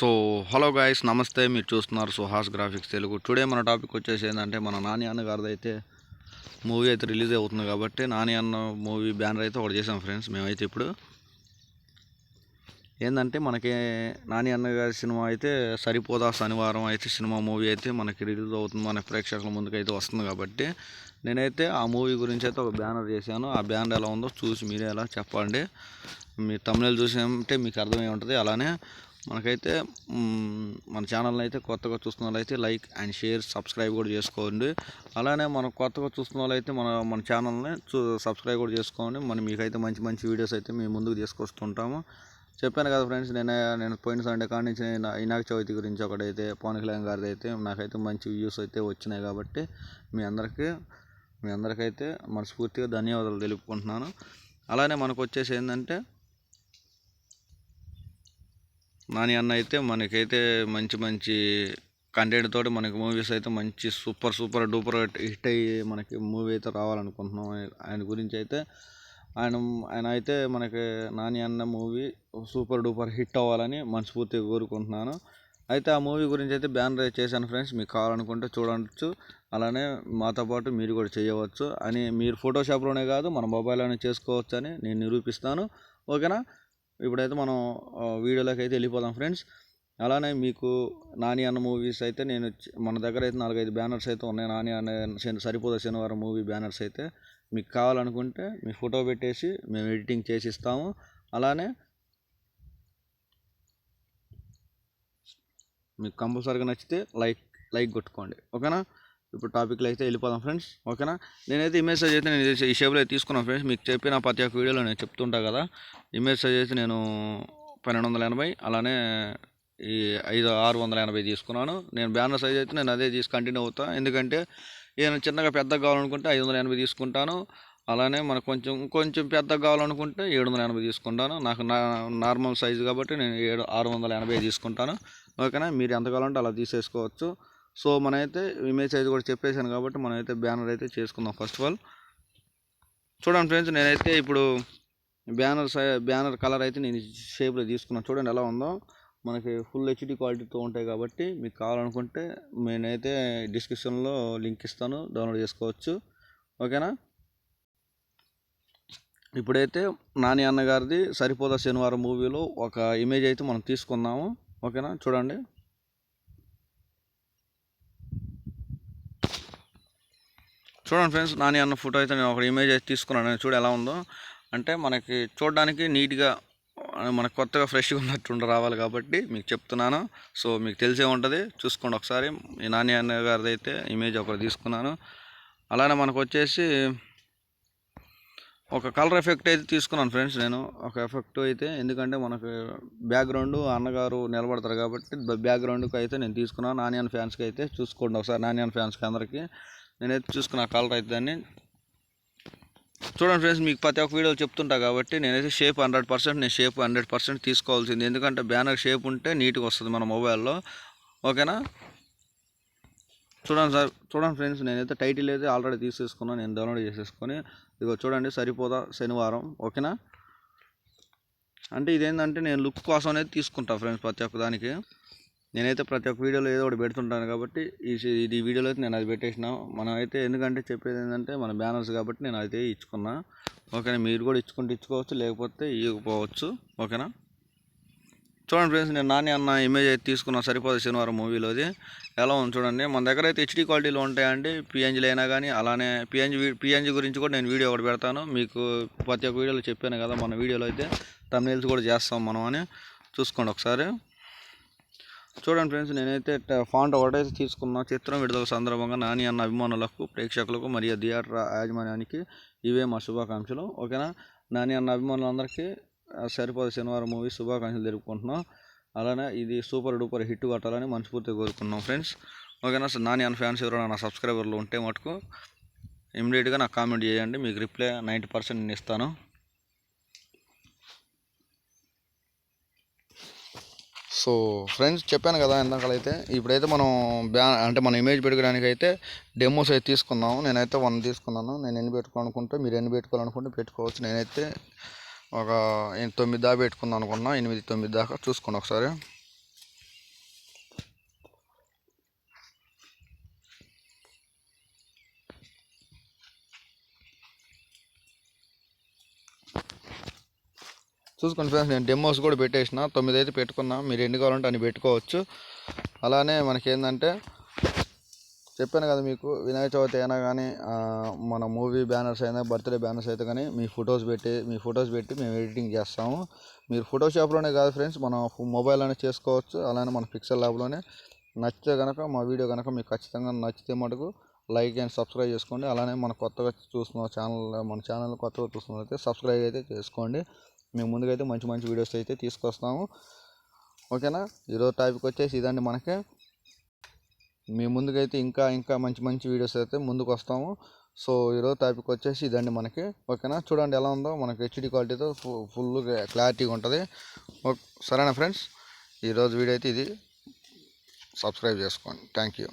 So hello guys నమస్తే మీరు చూస్తున్నారు సుహాస్ గ్రాఫిక్స్ తెలుగు. టుడే మన టాపిక్ వచ్చేసి ఏంటంటే మన నాని అన్న గారిది అయితే మూవీ అయితే రిలీజ్ అవుతుంది కాబట్టి నాని అన్న మూవీ బ్యానర్ అయితే ఒకటి చేసాం ఫ్రెండ్స్ మేమైతే ఇప్పుడు. ఏంటంటే మనకి నాని అన్న గారి సినిమా అయితే సరిపోదా శనివారం అయితే సినిమా మూవీ అయితే మనకి రిలీజ్ అవుతుంది మన ప్రేక్షకుల ముందుకు అయితే వస్తుంది కాబట్టి నేనైతే ఆ మూవీ గురించి అయితే ఒక బ్యానర్ చేశాను. ఆ బ్యానర్ ఎలా ఉందో చూసి మీరే ఎలా చెప్పండి. మీ తమిళ చూసామంటే మీకు అర్థమై ఉంటుంది అలానే మనకైతే మన ఛానల్ని అయితే కొత్తగా చూస్తున్న వాళ్ళైతే లైక్ అండ్ షేర్ సబ్స్క్రైబ్ కూడా చేసుకోండి. అలానే మనం కొత్తగా చూస్తున్న వాళ్ళైతే మన మన ఛానల్ని చూ సబ్స్క్రైబ్ కూడా చేసుకోండి. మన మీకైతే మంచి మంచి వీడియోస్ అయితే మేము ముందుకు తీసుకొస్తుంటాము. చెప్పాను కదా ఫ్రెండ్స్ నేను నేను పోయిన సండే కాడి నుంచి నేను వినాయక చవితి గురించి ఒకటైతే పవన్ కళ్యాణ్ గారిది అయితే నాకైతే మంచి వ్యూస్ అయితే వచ్చినాయి కాబట్టి మీ అందరికీ మీ అందరికైతే మనస్ఫూర్తిగా ధన్యవాదాలు తెలుపుకుంటున్నాను. అలానే మనకు వచ్చేసి ఏంటంటే నాని అన్న అయితే మనకైతే మంచి మంచి కంటెంట్ తోటి మనకి మూవీస్ అయితే మంచి సూపర్ సూపర్ డూపర్ హిట్ అయ్యి మనకి మూవీ అయితే రావాలనుకుంటున్నాం. ఆయన గురించి అయితే ఆయన ఆయన అయితే మనకి నాని అన్న మూవీ సూపర్ డూపర్ హిట్ అవ్వాలని మనస్ఫూర్తిగా కోరుకుంటున్నాను. అయితే ఆ మూవీ గురించి అయితే బ్యానర్ చేశాను ఫ్రెండ్స్ మీకు కావాలనుకుంటే చూడవచ్చు అలానే మాతో పాటు మీరు కూడా చేయవచ్చు. అని మీరు ఫోటోషాప్లోనే కాదు మన మొబైల్లోనే చేసుకోవచ్చు అని నేను నిరూపిస్తాను. ఓకేనా? ఇప్పుడైతే మనం వీడియోలోకి అయితే వెళ్ళిపోదాం ఫ్రెండ్స్. అలానే మీకు నాని అన్న మూవీస్ అయితే నేను మన దగ్గర అయితే నాలుగైదు బ్యానర్స్ అయితే ఉన్నాయి. నాని అన్న శని- సరిపోదా శనివారం మూవీ బ్యానర్స్ అయితే మీకు కావాలనుకుంటే మీ ఫోటో పెట్టేసి మేము ఎడిటింగ్ చేసి ఇస్తాము అలానే మీకు కంపల్సరీగా నచ్చితే లైక్ లైక్ కొట్టుకోండి. ఓకేనా? ఇప్పుడు టాపిక్లో అయితే వెళ్ళిపోదాం ఫ్రెండ్స్. ఓకేనా? నేనైతే ఇమేజ్ అయితే నేను ఈ షేప్లో అయితే తీసుకున్నాను ఫ్రెండ్స్. మీకు చెప్పిన ప్రతి ఒక్క వీడియోలో నేను చెప్తుంటా కదా. ఇమేజ్ సైజ్ అయితే నేను పన్నెండు వందల ఎనభై అలానే ఈ ఐదు ఆరు వందల ఎనభై తీసుకున్నాను. నేను బ్యానర్ సైజ్ అయితే నేను అదే తీసి కంటిన్యూ అవుతాను ఎందుకంటే నేను చిన్నగా పెద్దగా కావాలనుకుంటే ఐదు వందల ఎనభై తీసుకుంటాను. అలానే మనకు కొంచెం కొంచెం పెద్దగా కావాలనుకుంటే ఏడు వందల ఎనభై తీసుకుంటాను. నాకు నా నార్మల్ సైజు కాబట్టి నేను ఏడు ఆరు వందల ఎనభై తీసుకుంటాను. ఓకేనా? మీరు ఎంత కావాలంటే అలా తీసేసుకోవచ్చు. సో మనమైతే ఇమేజ్ సైజ్ కూడా చెప్పేశాను కాబట్టి మనమైతే బ్యానర్ అయితే చేసుకుందాం. ఫస్ట్ ఆఫ్ ఆల్ చూడండి ఫ్రెండ్స్ నేనైతే ఇప్పుడు బ్యానర్ సై బ్యానర్ కలర్ అయితే నేను షేప్లో తీసుకున్నాను చూడండి ఎలా ఉందో. మనకి ఫుల్ హెచ్డి క్వాలిటీతో ఉంటాయి కాబట్టి మీకు కావాలనుకుంటే నేనైతే డిస్క్రిప్షన్లో లింక్ ఇస్తాను. డౌన్లోడ్ చేసుకోవచ్చు. ఓకేనా? ఇప్పుడైతే నాని అన్నగారిది సరిపోదా శనివారం మూవీలో ఒక ఇమేజ్ అయితే మనం తీసుకుందాము. ఓకేనా? చూడండి. చూడండి ఫ్రెండ్స్ నాని అన్న ఫోటో అయితే నేను ఒక ఇమేజ్ అయితే తీసుకున్నాను. చూడు ఎలా ఉందో. అంటే మనకి చూడడానికి నీట్గా మనకు కొత్తగా ఫ్రెష్గా ఉన్నట్టు రావాలి కాబట్టి మీకు చెప్తున్నాను. సో మీకు తెలిసే ఉంటుంది. చూసుకోండి ఒకసారి. ఈ నాని అన్న గారిది అయితే ఇమేజ్ ఒకటి తీసుకున్నాను. అలానే మనకు వచ్చేసి ఒక కలర్ ఎఫెక్ట్ అయితే తీసుకున్నాను ఫ్రెండ్స్ నేను. ఒక ఎఫెక్ట్ అయితే ఎందుకంటే మనకు బ్యాక్గ్రౌండ్ అన్నగారు నిలబడతారు కాబట్టి బ్యాక్గ్రౌండ్కి అయితే నేను తీసుకున్నాను. నాని ఫ్యాన్స్కి అయితే చూసుకోండి ఒకసారి. నాని ఫ్యాన్స్కి అందరికీ. నేనైతే చూసుకున్న కలర్ అయితే దాన్ని. చూడండి ఫ్రెండ్స్ మీకు ప్రతి ఒక్క వీడియో చెప్తుంటా కాబట్టి నేనైతే షేప్ హండ్రెడ్ పర్సెంట్ నేను షేప్ హండ్రెడ్ పర్సెంట్ తీసుకోవాల్సింది. ఎందుకంటే బ్యానర్ షేప్ ఉంటే నీట్గా వస్తుంది మన మొబైల్లో ఓకేనా? చూడండి సార్ చూడండి ఫ్రెండ్స్ నేనైతే టైటిల్ అయితే ఆల్రెడీ తీసేసుకున్నాను నేను డౌన్లోడ్ చేసేసుకొని. ఇదిగో చూడండి సరిపోదా శనివారం. ఓకేనా? అంటే ఇదేంటంటే నేను లుక్ కోసం అనేది తీసుకుంటాను ఫ్రెండ్స్ ప్రతి ఒక్క దానికి. నేనైతే ప్రతి ఒక్క వీడియోలో ఏదో ఒకటి పెడుతుంటాను కాబట్టి ఈ ఇది వీడియోలో అయితే నేను అది పెట్టేసిన. మనం అయితే ఎందుకంటే చెప్పేది ఏంటంటే మన బ్యానర్స్ కాబట్టి నేను అయితే ఇచ్చుకున్నా. ఓకేనా? మీరు కూడా ఇచ్చుకుంటే ఇచ్చుకోవచ్చు లేకపోతే ఇవ్వకపోవచ్చు ఓకేనా? చూడండి ఫ్రెండ్స్ నేను నాని అన్న ఇమేజ్ అయితే తీసుకున్నా సరిపోదు శనివారం మూవీలోది. ఎలా ఉంది చూడండి. మన దగ్గర అయితే హెచ్డీ క్వాలిటీలో ఉంటాయండి. పిఎన్జీలు అయినా కానీ అలానే పిఎన్జీ పిఎన్జీ గురించి కూడా నేను వీడియో ఒకటి పెడతాను. మీకు ప్రతి ఒక్క వీడియోలో చెప్పాను కదా మన వీడియోలో అయితే. తమిళస్ కూడా చేస్తాం మనం అని. చూసుకోండి ఒకసారి. చూడండి ఫ్రెండ్స్ నేనైతే ఫాంట్ ఒకటైతే తీసుకున్నా. చిత్రం విడుదల సందర్భంగా నాని అన్న అభిమానులకు ప్రేక్షకులకు మరియు థియేటర్ యాజమాన్యానికి ఇవే మా శుభాకాంక్షలు. ఓకేనా? నాని అన్న అభిమానులందరికీ ఆ, సరిపోదు శనివారం మూవీ శుభాకాంక్షలు తెలుపుకుంటున్నాం. అలానే ఇది సూపర్ డూపర్ హిట్ కొట్టాలని మనస్ఫూర్తిగా కోరుకున్నాం ఫ్రెండ్స్. ఓకేనా? సార్ నాని అన్న ఫ్యాన్స్ ఎవరైనా నా సబ్స్క్రైబర్లు ఉంటే మటుకు ఇమీడియట్గా నాకు కామెంట్ చేయండి. మీకు రిప్లై నైంటీ పర్సెంట్ నేను ఇస్తాను. సో ఫ్రెండ్స్ చెప్పాను కదా ఇందాకలైతే ఇప్పుడైతే మనం బ్యా అంటే మన ఇమేజ్ పెట్టుకోవడానికి అయితే డెమోస్ అయితే తీసుకున్నాం నేనైతే వన్ తీసుకున్నాను. నేను ఎన్ని పెట్టుకోవాలనుకుంటే మీరు ఎన్ని పెట్టుకోవాలనుకుంటే పెట్టుకోవచ్చు. నేనైతే ఒక తొమ్మిది దాకా పెట్టుకుందాం అనుకున్నా. ఎనిమిది తొమ్మిది దాకా చూసుకోండి ఒకసారి. చూసుకోండి ఫ్రెండ్స్ నేను డెమోస్ కూడా పెట్టేసిన. తొమ్మిది అయితే పెట్టుకున్నా. మీరు ఎన్ని కావాలంటే అన్ని పెట్టుకోవచ్చు. అలానే మనకి ఏంటంటే చెప్పాను కదా మీకు వినాయక చవితి అయినా కానీ మన మూవీ బ్యానర్స్ అయినా బర్త్డే బ్యానర్స్ అయితే కానీ మీ ఫొటోస్ పెట్టి మీ ఫొటోస్ పెట్టి మేము ఎడిటింగ్ చేస్తాము. మీరు ఫోటోషాప్లోనే కాదు ఫ్రెండ్స్ మనం మొబైల్లోనే చేసుకోవచ్చు. అలానే మన పిక్సెల్ ల్యాబ్లోనే నచ్చితే కనుక మా వీడియో కనుక మీకు ఖచ్చితంగా నచ్చితే మటుకు లైక్ అండ్ సబ్స్క్రైబ్ చేసుకోండి. అలానే మన కొత్తగా చూస్తున్న ఛానల్ మన ఛానల్ కొత్తగా చూస్తున్నట్లయితే సబ్స్క్రైబ్ అయితే చేసుకోండి. మేము ముందుకైతే మంచి మంచి వీడియోస్ అయితే తీసుకొస్తాము. ఓకేనా? ఈరోజు టాపిక్ వచ్చేసి ఇదండి మనకి. మీ ముందుకైతే ఇంకా ఇంకా మంచి మంచి వీడియోస్ అయితే ముందుకు వస్తాము సో ఈరోజు టాపిక్ వచ్చేసి ఇదండి మనకి. ఓకేనా? చూడండి ఎలా ఉందో. మనకి హెచ్డి క్వాలిటీతో ఫుల్ క్లారిటీగా ఉంటుంది. ఓ- సరేనా ఫ్రెండ్స్? ఈరోజు వీడియో అయితే ఇది. సబ్స్క్రైబ్ చేసుకోండి. Thank you.